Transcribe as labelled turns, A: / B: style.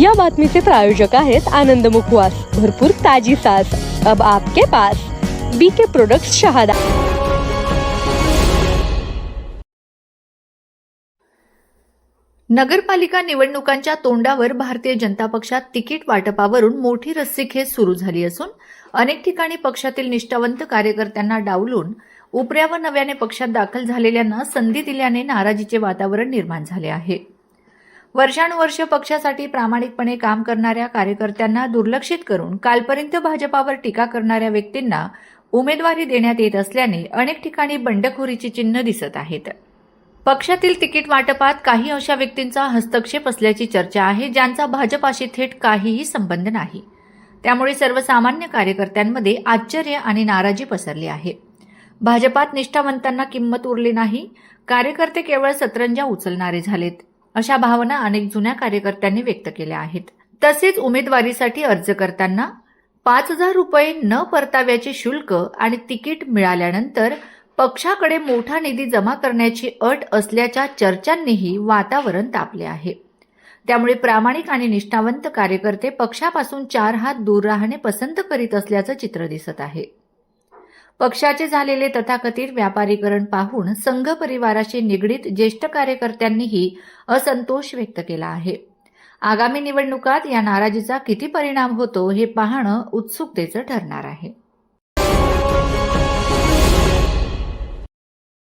A: या बातमीचे प्रायोजक आहेत आनंद मुखवास. भरपूर ताजी सास अब आपके पास बी के प्रोडक्ट्स शहादा.
B: नगरपालिका निवडणुकांच्या तोंडावर भारतीय जनता पक्षात तिकीट वाटपावरून मोठी रस्सीखेच सुरू झाली असून अनेक ठिकाणी पक्षातील निष्ठावंत कार्यकर्त्यांना डावलून उपऱ्या व नव्याने पक्षात दाखल झालेल्यांना संधी दिल्याने नाराजीचे वातावरण निर्माण झाले आहे. वर्षानुवर्ष पक्षासाठी प्रामाणिकपणे काम करणाऱ्या कार्यकर्त्यांना दुर्लक्षित करून कालपर्यंत भाजपावर टीका करणाऱ्या व्यक्तींना उमेदवारी देण्यात येत असल्याने अनेक ठिकाणी बंडखोरीची चिन्ह दिसत आहेत. पक्षातील तिकीट वाटपात काही अशा व्यक्तींचा हस्तक्षेप असल्याची चर्चा आहे ज्यांचा भाजपाशी थेट काहीही संबंध नाही. त्यामुळे सर्वसामान्य कार्यकर्त्यांमध्ये आश्चर्य आणि नाराजी पसरली आहे. भाजपात निष्ठावंतांना किंमत उरली नाही कार्यकर्ते केवळ सतरंजा उचलणारे झालेत. अशा भावना अनेक जुन्या कार्यकर्त्यांनी व्यक्त केल्या आहेत. तसेच उमेदवारीसाठी अर्ज करताना पाच हजार रुपये न परताव्याचे शुल्क आणि तिकीट मिळाल्यानंतर पक्षाकडे मोठा निधी जमा करण्याची अट असल्याच्या चर्चांनीही वातावरण तापले आहे. त्यामुळे प्रामाणिक आणि निष्ठावंत कार्यकर्ते पक्षापासून चार हात दूर राहणे पसंत करीत असल्याचं चित्र दिसत आहे. पक्षाचे झालेले तथाकथित व्यापारीकरण पाहून संघ परिवाराशी निगडीत ज्येष्ठ कार्यकर्त्यांनीही असंतोष व्यक्त केला आहे. आगामी निवडणुकात या नाराजीचा किती परिणाम होतो हे पाहणं उत्सुकतेचं ठरणार आहे.